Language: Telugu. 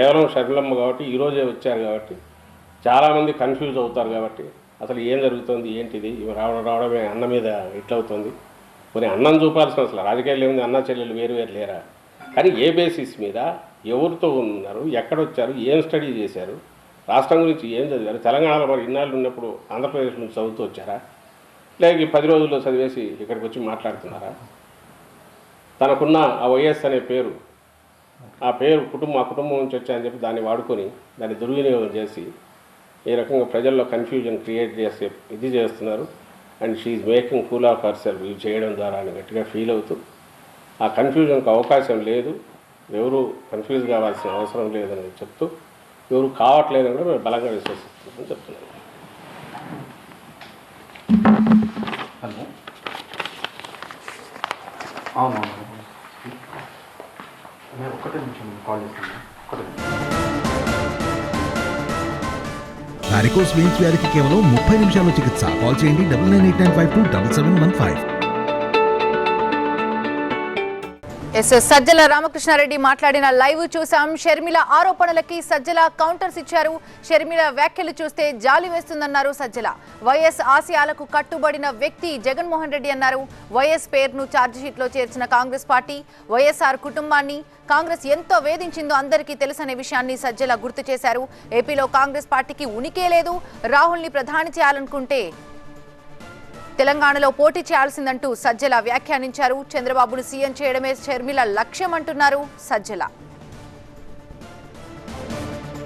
కేవలం షర్మిలమ్మ కాబట్టి ఈరోజే వచ్చారు కాబట్టి చాలామంది కన్ఫ్యూజ్ అవుతారు కాబట్టి అసలు ఏం జరుగుతుంది ఏంటిది? ఇవి రావడం రావడమే అన్న మీద ఇట్లవుతుంది. కొన్ని అన్నం చూపాల్సిన అసలు రాజకీయాలు ఏముంది? అన్న చెల్లెలు వేరు వేరు లేరా? కానీ ఏ బేసిస్ మీద ఎవరితో ఉన్నారు ఎక్కడొచ్చారు ఏం స్టడీ చేశారు రాష్ట్రం గురించి ఏం చదివారు తెలంగాణలో మరి ఇన్నాళ్ళు ఉన్నప్పుడు ఆంధ్రప్రదేశ్ నుంచి చదువుతూ వచ్చారా? లేక ఈ పది రోజుల్లో చదివేసి ఇక్కడికి వచ్చి మాట్లాడుతున్నారా? తనకున్న ఆ వైఎస్ అనే పేరు ఆ పేరు కుటుంబం ఆ కుటుంబం నుంచి వచ్చాయని చెప్పి దాన్ని వాడుకొని దాన్ని దుర్వినియోగం చేసి ఈ రకంగా ప్రజల్లో కన్ఫ్యూజన్ క్రియేట్ చేసే ఇది చేస్తున్నారు. And she making cool of her ఇవి చేయడం ద్వారా అని గట్టిగా ఫీల్ అవుతూ ఆ కన్ఫ్యూజన్కి అవకాశం లేదు. ఎవరు కన్ఫ్యూజ్ కావాల్సిన అవసరం లేదని చెప్తూ ఎవరు కావట్లేదని కూడా మేము బలంగా విశ్వసిస్తున్నామని చెప్తున్నాను హలో. అవునవును. నేను ఒక్కటే నిమిషం కాల్ చేస్తాను. ఒక్కటే వారికోస్ వెయిన్స్ వ్యాధికి కేవలం ముప్పై నిమిషాల్లో చికిత్స. కాల్ చేయండి double nine eight nine five two double seven one five yes Sajjala Ramakrishna Reddy మాట్లాడిన లైవ్ చూసాం. షర్మిల ఆరోపణలకి సజ్జల కౌంటర్స్ ఇచ్చారు. షర్మిల వ్యాఖ్యలు చూస్తే జాలి వేస్తుందన్నారు సజ్జల. వైఎస్ ఆశయాలకు కట్టుబడిన వ్యక్తి జగన్మోహన్ రెడ్డి అన్నారు. వైఎస్ పేరును ఛార్జిషీట్లో చేర్చిన కాంగ్రెస్ పార్టీ వైఎస్ఆర్ కుటుంబాన్ని కాంగ్రెస్ ఎంతో వేధించిందో అందరికీ తెలుసనే విషయాన్ని సజ్జల గుర్తు చేశారు. ఏపీలో కాంగ్రెస్ పార్టీకి ఉనికే లేదు. రాహుల్ని ప్రధాని చేయాలనుకుంటే తెలంగాణలో పోటీ చేయాల్సిందంటూ సజ్జల వ్యాఖ్యానించారు. చంద్రబాబును సీఎం చేయడమే షర్మిల లక్ష్యం అంటున్నారు సజ్జల.